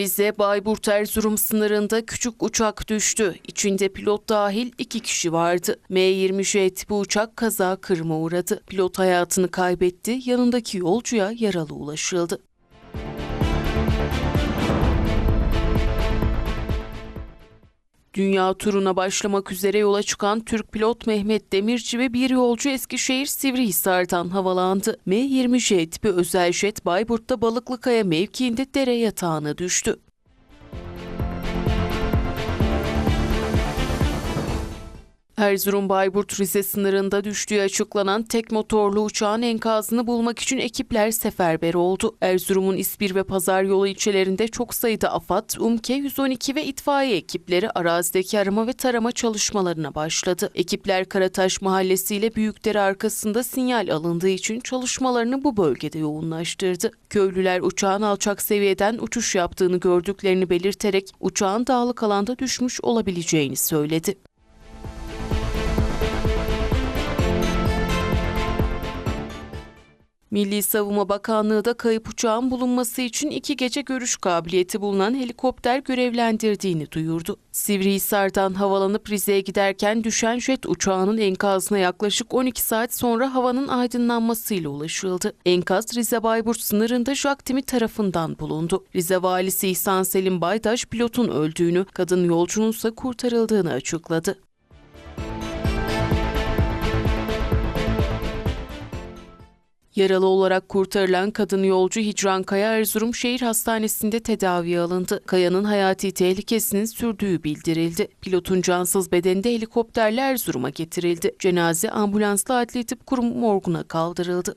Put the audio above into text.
Rize Bayburt Erzurum sınırında küçük uçak düştü. İçinde pilot dahil iki kişi vardı. M20 tipi uçak kaza kırma uğradı. Pilot hayatını kaybetti, yanındaki yolcuya yaralı ulaşıldı. Dünya turuna başlamak üzere yola çıkan Türk pilot Mehmet Demirci ve bir yolcu Eskişehir Sivrihisar'dan havalandı. M20J tipi özel jet Bayburt'ta Balıklıkaya mevkiinde dere yatağına düştü. Erzurum Bayburt Rize sınırında düştüğü açıklanan tek motorlu uçağın enkazını bulmak için ekipler seferber oldu. Erzurum'un İspir ve Pazar yolu ilçelerinde çok sayıda AFAD, UMKE 112 ve itfaiye ekipleri arazideki arama ve tarama çalışmalarına başladı. Ekipler Karataş Mahallesi ile Büyükdere arkasında sinyal alındığı için çalışmalarını bu bölgede yoğunlaştırdı. Köylüler uçağın alçak seviyeden uçuş yaptığını gördüklerini belirterek uçağın dağlık alanda düşmüş olabileceğini söyledi. Milli Savunma Bakanlığı da kayıp uçağın bulunması için iki gece görüş kabiliyeti bulunan helikopter görevlendirdiğini duyurdu. Sivrihisar'dan havalanıp Rize'ye giderken düşen jet uçağının enkazına yaklaşık 12 saat sonra havanın aydınlanmasıyla ulaşıldı. Enkaz Rize Bayburt sınırında Jaktimi tarafından bulundu. Rize valisi İhsan Selim Baytaş pilotun öldüğünü, kadın yolcunun ise kurtarıldığını açıkladı. Yaralı olarak kurtarılan kadın yolcu Hicran Kaya Erzurum Şehir Hastanesi'nde tedaviye alındı. Kaya'nın hayati tehlikesinin sürdüğü bildirildi. Pilotun cansız bedeni de helikopterle Erzurum'a getirildi. Cenaze ambulansla adli tıp kurumu morguna kaldırıldı.